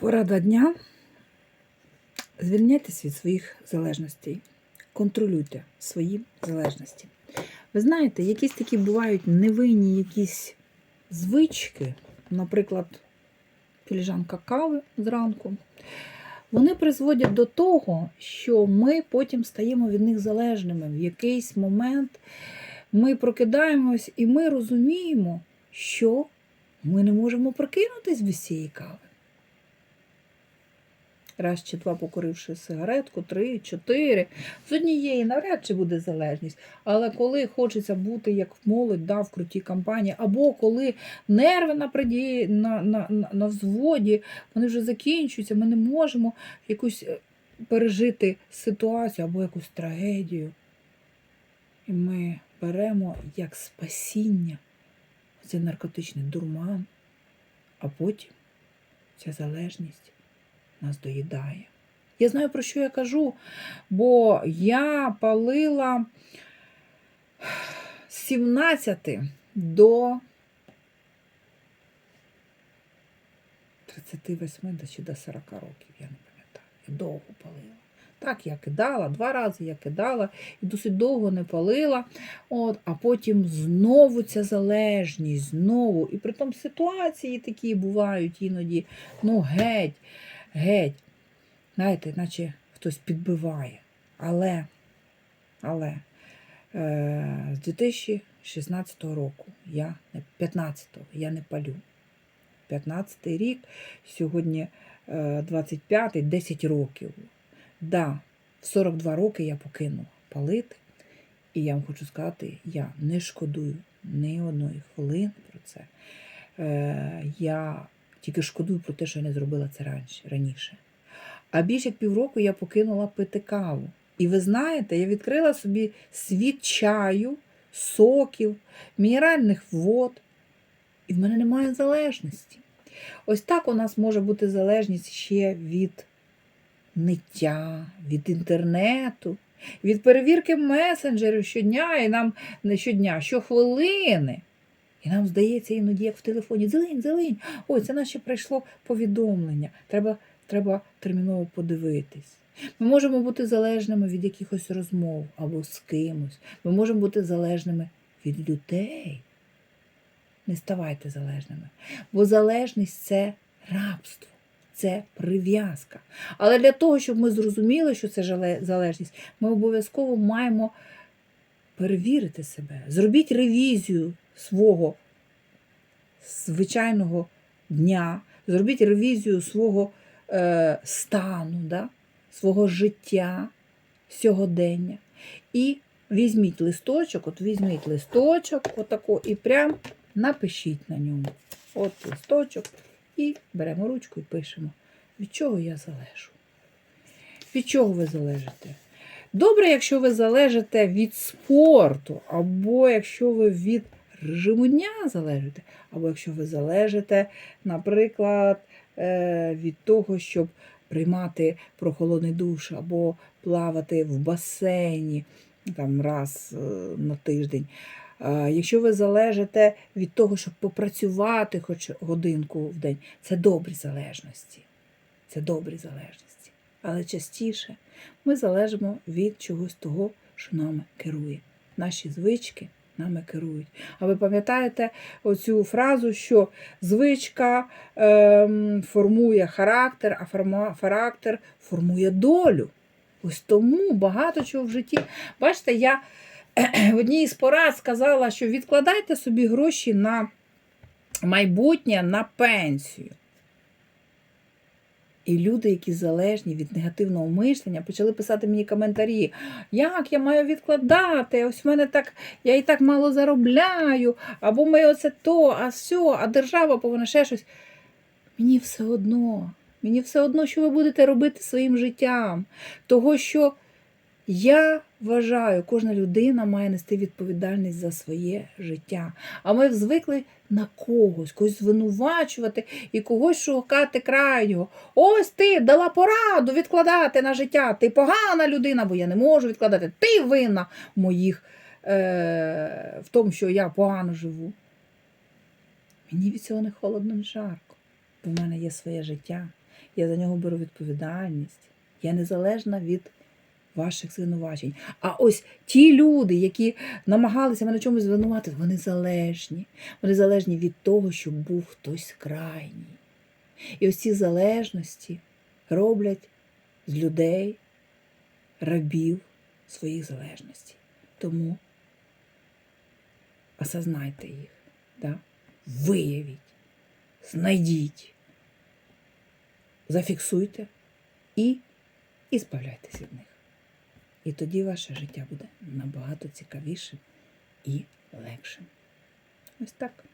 Порада дня. Звільняйтесь від своїх залежностей. Контролюйте свої залежності. Ви знаєте, якісь такі бувають невинні якісь звички, наприклад, філіжанка кави зранку. Вони призводять до того, що ми потім стаємо від них залежними. В якийсь момент ми прокидаємось і ми розуміємо, що ми не можемо прокинутись без цієї кави. Раз чи два покуривши сигаретку, три, чотири. З однієї навряд чи буде залежність. Але коли хочеться бути як молодь да, в крутій компанії, або коли нерви на, на, на, на взводі, вони вже закінчуються, ми не можемо якусь е, пережити ситуацію або якусь трагедію. І ми беремо як спасіння цей наркотичний дурман, а потім ця залежність нас доїдає. Я знаю, про що я кажу, бо я палила з 17 до 38 чи до 40 років, я не пам'ятаю. Я довго палила. Так, я кидала, два рази я кидала і досить довго не палила. От, А потім знову ця залежність, знову. І при тому ситуації такі бувають іноді, ну геть, геть. Знаєте, наче хтось підбиває. Але, але е, з 2016 року, я не 15-го, я не палю. 15-й рік, сьогодні е, 25-й, 10 років. Да, в 42 роки я покинула палити. І я вам хочу сказати, я не шкодую ні одної хвилини про це. Е, я тільки шкодую про те, що я не зробила це раніше. А більше як півроку я покинула пити каву. І ви знаєте, я відкрила собі світ чаю, соків, мінеральних вод, і в мене немає залежності. Ось так у нас може бути залежність ще від ниття, від інтернету, від перевірки месенджерів щодня і нам не щодня, щохвилини. І нам здається, іноді, як в телефоні, зелень, зелень. Ой, це наче прийшло повідомлення. Треба, треба терміново подивитись. Ми можемо бути залежними від якихось розмов або з кимось. Ми можемо бути залежними від людей. Не ставайте залежними. Бо залежність це рабство, це прив'язка. Але для того, щоб ми зрозуміли, що це залежність, ми обов'язково маємо перевірити себе. Зробіть ревізію свого звичайного дня, зробіть ревізію свого е, стану, да? свого життя, сьогодення. І візьміть листочок, от візьміть листочок, отако, і прям напишіть на ньому. От листочок, і беремо ручку і пишемо, від чого я залежу. Від чого ви залежите? Добре, якщо ви залежите від спорту, або якщо ви від режиму дня залежите, або якщо ви залежите, наприклад, е, від того, щоб приймати прохолодний душ, або плавати в басейні там, раз е, на тиждень. Якщо ви залежите від того, щоб попрацювати хоч годинку в день, це добрі залежності. Це добрі залежності. Але частіше ми залежимо від чогось того, що нами керує. Наші звички нами керують. А ви пам'ятаєте оцю фразу, що звичка ем, формує характер, а характер формує долю. Ось тому багато чого в житті. Бачите, я в одній із порад сказала, що відкладайте собі гроші на майбутнє, на пенсію. І люди, які залежні від негативного мишлення, почали писати мені коментарі, як я маю відкладати? Ось в мене так, я і так мало заробляю, або ми оце то, а все, а держава повинна ще щось. Мені все одно, мені все одно, що ви будете робити своїм життям. Того, що я вважаю, кожна людина має нести відповідальність за своє життя. А ми звикли на когось, когось звинувачувати і когось шукати крайнього. Ось ти дала пораду відкладати на життя. Ти погана людина, бо я не можу відкладати. Ти винна в моїх е- в тому, що я погано живу. Мені від цього не холодно, не жарко. Бо в мене є своє життя. Я за нього беру відповідальність. Я незалежна від ваших звинувачень. А ось ті люди, які намагалися мене чомусь звинуватити, вони залежні. Вони залежні від того, щоб був хтось крайній. І ось ці залежності роблять з людей рабів своїх залежностей. Тому осознайте їх, да? виявіть, знайдіть, зафіксуйте і, і збавляйтесь від них. І тоді ваше життя буде набагато цікавішим і легшим. Ось так.